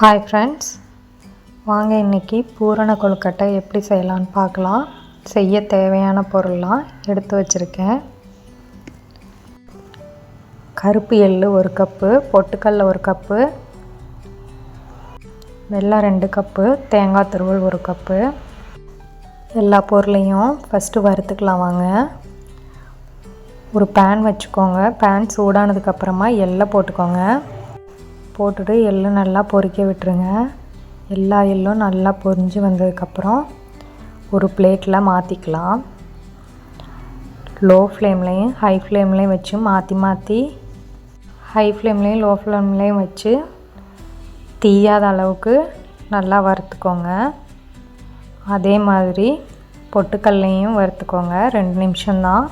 Hi friends வாங்க இன்றைக்கி பூரண கொழுக்கட்டை எப்படி செய்யலான்னு பார்க்கலாம். செய்ய தேவையான பொருள்லாம் எடுத்து வச்சுருக்கேன். கருப்பு எள்ளு ஒரு கப்பு பொட்டுக்கல்ல ஒரு கப்பு வெள்ளம் ரெண்டு கப்பு தேங்காய் துருவல் ஒரு கப்பு. எல்லா பொருளையும் ஃபஸ்ட்டு வறுத்துக்கலாம் வாங்க. ஒரு பேன் வச்சுக்கோங்க. பேன் சூடானதுக்கப்புறமா எள்ளை போட்டுக்கோங்க. போட்டுட்டு எள்ளு நல்லா பொறிக்க விட்டுருங்க. எல்லா எள்ளும் நல்லா பொரிஞ்சு வந்ததுக்கப்புறம் ஒரு பிளேட்டில் மாற்றிக்கலாம் லோ ஃப்ளேம்லேயும் ஹை ஃப்ளேம்லேயும் வச்சு மாற்றி மாற்றி ஹை ஃப்ளேம்லேயும் லோ ஃப்ளேம்லேயும் வச்சு தீயாத அளவுக்கு நல்லா வறுத்துக்கோங்க. அதே மாதிரி பொட்டுக்கல்லையும் வறுத்துக்கோங்க. ரெண்டு நிமிஷம்தான்.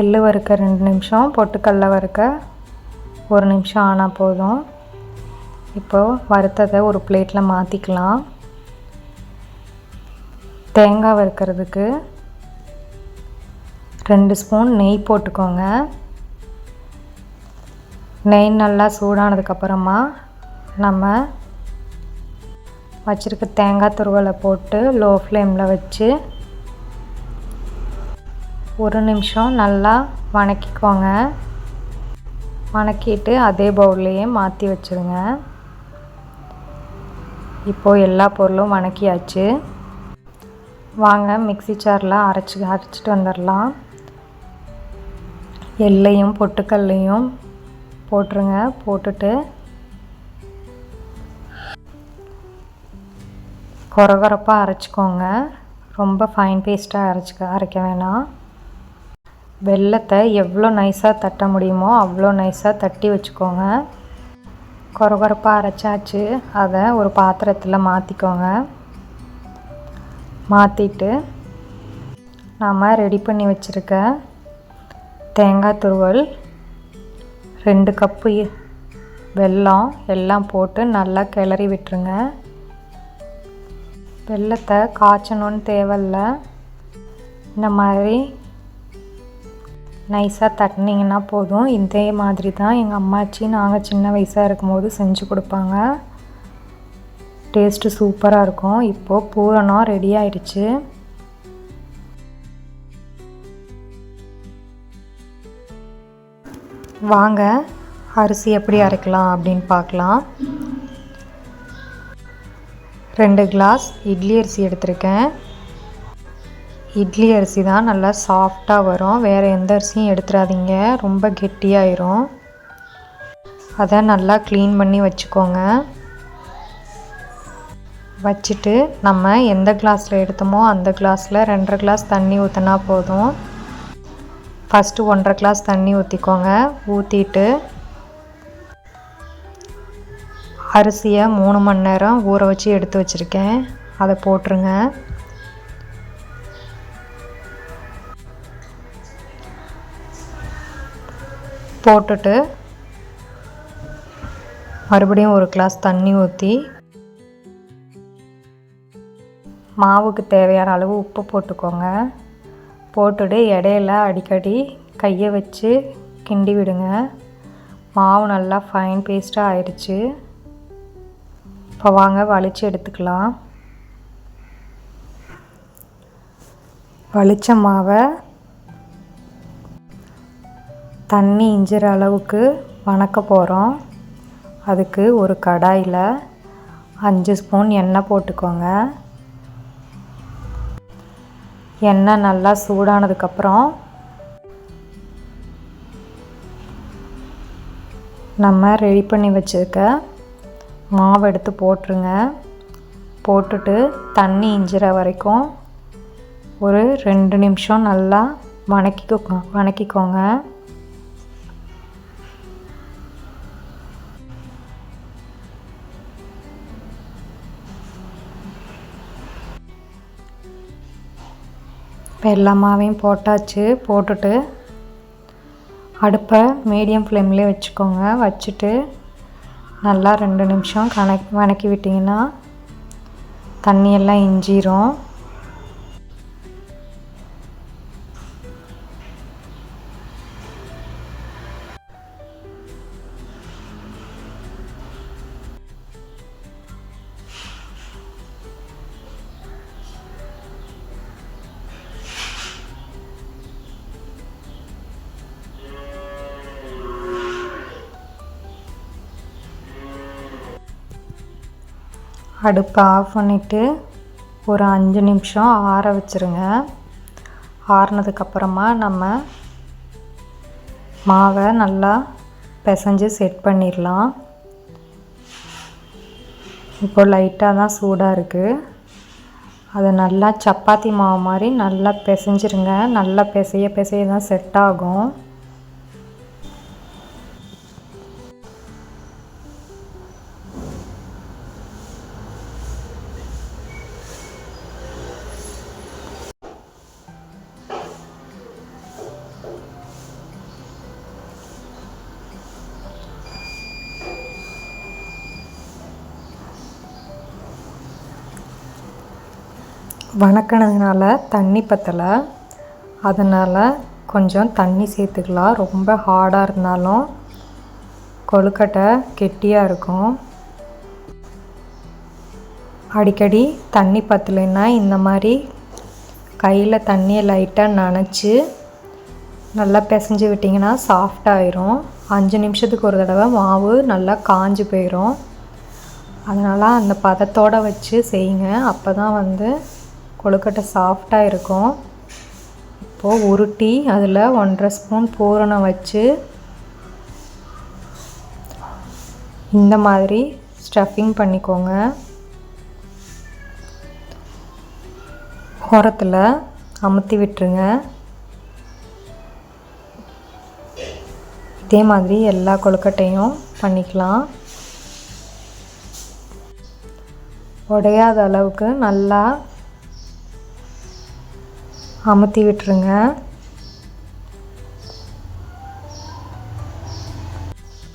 எள்ளு வறுக்க ரெண்டு நிமிஷம் பொட்டுக்கடல வறுக்க ஒரு நிமிஷம் ஆனால் போதும். இப்போது வறுத்ததை ஒரு பிளேட்டில் மாற்றிக்கலாம் தேங்காய் வறுக்கிறதுக்கு ரெண்டு ஸ்பூன் நெய் போட்டுக்கோங்க. நெய் நல்லா சூடானதுக்கப்புறமா நம்ம வச்சுருக்க தேங்காய் துருவலை போட்டு லோ ஃப்ளேமில் வச்சு ஒரு நிமிஷம் நல்லா வணக்கிக்கோங்க. வணக்கிட்டு அதே பவுல்லையே மாற்றி வச்சுருங்க. இப்போது எல்லா பொருளும் வணக்கியாச்சு. வாங்க மிக்சி சாரில் அரைச்சி அரைச்சிட்டு வந்துடலாம் எள்ளையும் பொட்டுக்கல்லையும் போட்டுருங்க போட்டுட்டு. கொரகொரப்பாக அரைச்சிக்கோங்க. ரொம்ப ஃபைன் பேஸ்ட்டாக அரைச்சிக்க அரைக்க வேணாம். வெள்ளத்தை எவ்வளோ நைஸாக தட்ட முடியுமோ அவ்வளோ நைஸாக தட்டி வச்சுக்கோங்க. கொரகொரப்பாக அரைச்சாச்சு. அதை ஒரு பாத்திரத்தில் மாற்றிக்கோங்க மாற்றிட்டு நாம் ரெடி பண்ணி வச்சுருக்க தேங்காய் துருவல் ரெண்டு கப்பு வெல்லம் எல்லாம் போட்டு நல்லா கிளறி விட்டுருங்க. வெள்ளத்தை காய்ச்சணுன்னு தேவையில்லை. இந்த மாதிரி நைஸாக தட்டினீங்கன்னா போதும். இதே மாதிரி தான் எங்கள் அம்மாச்சி நாங்கள் சின்ன வயசாக இருக்கும்போது செஞ்சு கொடுப்பாங்க. டேஸ்ட்டு சூப்பராக இருக்கும். இப்போது பூரணம் ரெடி ஆயிடுச்சு. வாங்க அரிசி எப்படி அரைக்கலாம் அப்படின்னு பார்க்கலாம். ரெண்டு கிளாஸ் இட்லி அரிசி எடுத்திருக்கேன். இட்லி அரிசி தான் நல்லா சாஃப்டாக வரும். வேறு எந்த அரிசியும் எடுத்துடாதீங்க ரொம்ப கெட்டியாயிரும். அதை நல்லா க்ளீன் பண்ணி வச்சுக்கோங்க. வச்சுட்டு நம்ம எந்த கிளாஸில் எடுத்தோமோ அந்த கிளாஸில் ரெண்டரை கிளாஸ் தண்ணி ஊற்றினா போதும். ஃபஸ்ட்டு ஒன்றரை கிளாஸ் தண்ணி ஊற்றிக்கோங்க ஊற்றிட்டு அரிசியை மூணு மணி நேரம் ஊற வச்சு எடுத்து வச்சுருக்கேன். அதை போட்டுருங்க. போட்டுட்டு மறுபடியும் ஒரு கிளாஸ் தண்ணி ஊற்றி மாவுக்கு தேவையான அளவு உப்பு போட்டுக்கோங்க. போட்டுட்டு இடையில அடிக்கடி கையை வச்சு கிண்டி விடுங்க. மாவு நல்லா ஃபைன் பேஸ்ட்டாக ஆயிடுச்சு. இப்போ வாங்க வலிச்சு எடுத்துக்கலாம். வலிச்ச மாவை தண்ணி இஞ்சிற அளவுக்கு வணக்க போகிறோம் அதுக்கு ஒரு கடாயில் அஞ்சு ஸ்பூன் எண்ணெய் போட்டுக்கோங்க. எண்ணெய் நல்லா சூடானதுக்கப்புறம் நம்ம ரெடி பண்ணி வச்சுருக்க மாவு எடுத்து போட்டுருங்க. போட்டுட்டு தண்ணி இஞ்சிற வரைக்கும் ஒரு ரெண்டு நிமிஷம் நல்லா வணக்கிக்கோ வணக்கிக்கோங்க. இப்போ எல்லா மாவையும் போட்டாச்சு போட்டுட்டு அடுப்பை மீடியம் ஃப்ளேம்லேயே வச்சுக்கோங்க. வச்சுட்டு நல்லா ரெண்டு நிமிஷம் கணக் வணக்கி விட்டிங்கன்னா தண்ணியெல்லாம் இஞ்சிரும். அடுப்பை ஆஃப் பண்ணிவிட்டு ஒரு அஞ்சு நிமிஷம் ஆற வச்சுருங்க. ஆறினதுக்கப்புறமா நம்ம மாவை நல்லா பிசைஞ்சு செட் பண்ணிடலாம். இப்போ லைட்டாக தான் சூடாக இருக்குது அதை நல்லா சப்பாத்தி மாவு மாதிரி நல்லா பிசைஞ்சிருங்க. நல்லா பிசைய பிசைய தான் செட் ஆகும். வணக்கினதுனால தண்ணி பற்றலை அதனால் கொஞ்சம் தண்ணி சேர்த்துக்கலாம். ரொம்ப ஹார்டாக இருந்தாலும் கொழுக்கட்டை கெட்டியாக இருக்கும். அடிக்கடி தண்ணி பற்றலைன்னா இந்த மாதிரி கையில் தண்ணியை லைட்டாக நனைச்சி நல்லா பிசைஞ்சு விட்டிங்கன்னா சாஃப்டாயிரும் அஞ்சு நிமிஷத்துக்கு ஒரு தடவை மாவு நல்லா காஞ்சி போயிடும் அதனால் அந்த பதத்தோடு வச்சு செய்யுங்க. அப்போ தான் வந்து கொழுக்கட்டை சாஃப்டாக இருக்கும். இப்போது உருட்டி அதில் ஒன்றரை ஸ்பூன் பூரணம் வச்சு இந்த மாதிரி ஸ்டஃபிங் பண்ணிக்கோங்க. ஓரத்தில் அமுத்தி விட்டுருங்க. இதே மாதிரி எல்லா கொழுக்கட்டையும் பண்ணிக்கலாம். உடையாத அளவுக்கு நல்லா அமுத்தி விட்டுருங்க.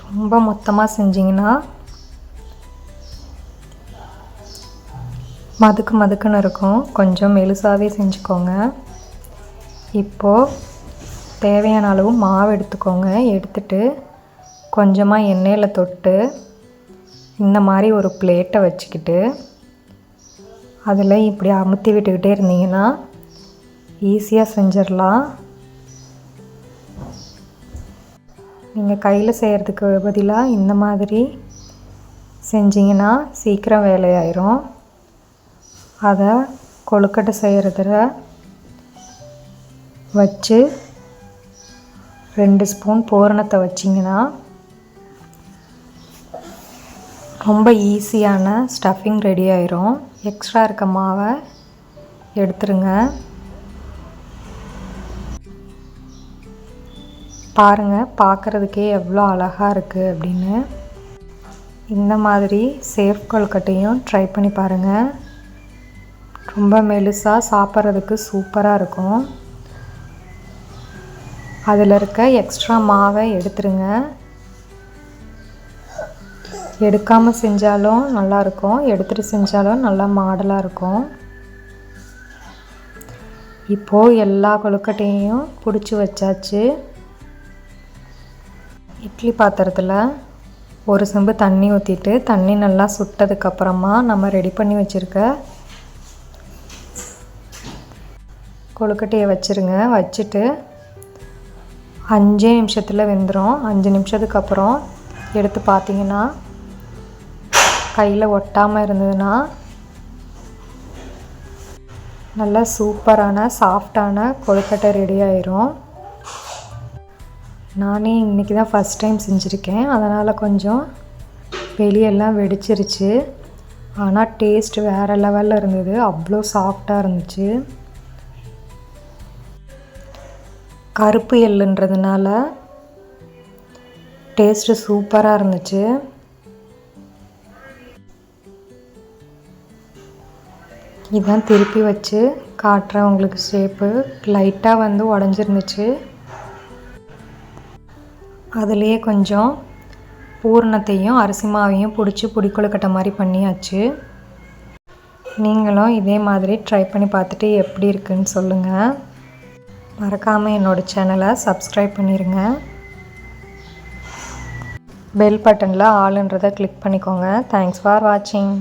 ரொம்ப மொத்தமாக செஞ்சிங்கன்னா மதுக்கு மதுக்குன்னு இருக்கும். கொஞ்சம் மெலுசாகவே செஞ்சுக்கோங்க. இப்போது தேவையான அளவு மாவு எடுத்துக்கோங்க. எடுத்துட்டு கொஞ்சமாக எண்ணெயில் தொட்டு இந்த மாதிரி ஒரு பிளேட்டை வச்சுக்கிட்டு அதில் இப்படி அமுத்தி விட்டுக்கிட்டே இருந்தீங்கன்னா ஈஸியாக செஞ்சிடலாம். நீங்கள் கையில் செய்கிறதுக்கு பதிலாக இந்த மாதிரி செஞ்சிங்கன்னா சீக்கிரம் வேலையாயிரும். அதை கொழுக்கட்டை செய்கிறதுல வச்சு ரெண்டு ஸ்பூன் பூரணத்தை வச்சிங்கன்னா ரொம்ப ஈஸியான ஸ்டஃபிங் ரெடி ஆயிரும். எக்ஸ்ட்ரா இருக்க மாவை எடுத்துருங்க. பாருங்கள் பார்க்குறதுக்கே எவ்வளோ அழகாக இருக்குது அப்படின்னு. இந்த மாதிரி சேஃப் கொழுக்கட்டையும் ட்ரை பண்ணி பாருங்கள் ரொம்ப மெலுசாக சாப்பிட்றதுக்கு சூப்பராக இருக்கும். அதில் இருக்க எக்ஸ்ட்ரா மாவை எடுத்துருங்க. எடுக்காமல் செஞ்சாலும் நல்லாயிருக்கும் எடுத்துகிட்டு செஞ்சாலும் நல்லா மாடலாக இருக்கும். இப்போது எல்லா கொழுக்கட்டையும் பிடிச்சி வச்சாச்சு. இட்லி பாத்திரத்தில் ஒரு செம்பு தண்ணி ஊற்றிட்டு தண்ணி நல்லா சுட்டதுக்கப்புறமா நம்ம ரெடி பண்ணி வச்சுருக்க கொழுக்கட்டையை வச்சுருங்க. வச்சுட்டு அஞ்சே நிமிஷத்தில் வெந்துடும் அஞ்சு நிமிஷத்துக்கு அப்புறம் எடுத்து பார்த்தீங்கன்னா கையில் ஒட்டாமல் இருந்ததுன்னா நல்லா சூப்பரான சாஃப்டான கொழுக்கட்டை ரெடி ஆயிரும். நானே இன்றைக்கி தான் ஃபஸ்ட் டைம் செஞ்சுருக்கேன். அதனால் கொஞ்சம் வெளியெல்லாம் வெடிச்சிருச்சு. ஆனால் டேஸ்ட் வேறு லெவலில் இருந்தது. அவ்வளோ சாஃப்டாக இருந்துச்சு. கருப்பு எள்ளுன்றதுனால டேஸ்ட்டு சூப்பராக இருந்துச்சு. இதான் திருப்பி வச்சு காட்டுறேன் உங்களுக்கு ஷேப்பு லைட்டாக வந்து உடஞ்சிருந்துச்சு. அதுலேயே கொஞ்சம் பூரணத்தையும் அரிசி மாவையும் பிடிச்சி புடிக்கொழுக்கட்டை மாதிரி பண்ணியாச்சு. நீங்களும் இதே மாதிரி ட்ரை பண்ணி பார்த்துட்டு எப்படி இருக்குன்னு சொல்லுங்கள் மறக்காமல் என்னோடய சேனலை சப்ஸ்கிரைப் பண்ணிடுங்க பெல் பட்டனில் ஆளுன்றதை கிளிக் பண்ணிக்கோங்க. தேங்க்ஸ் ஃபார் வாட்சிங்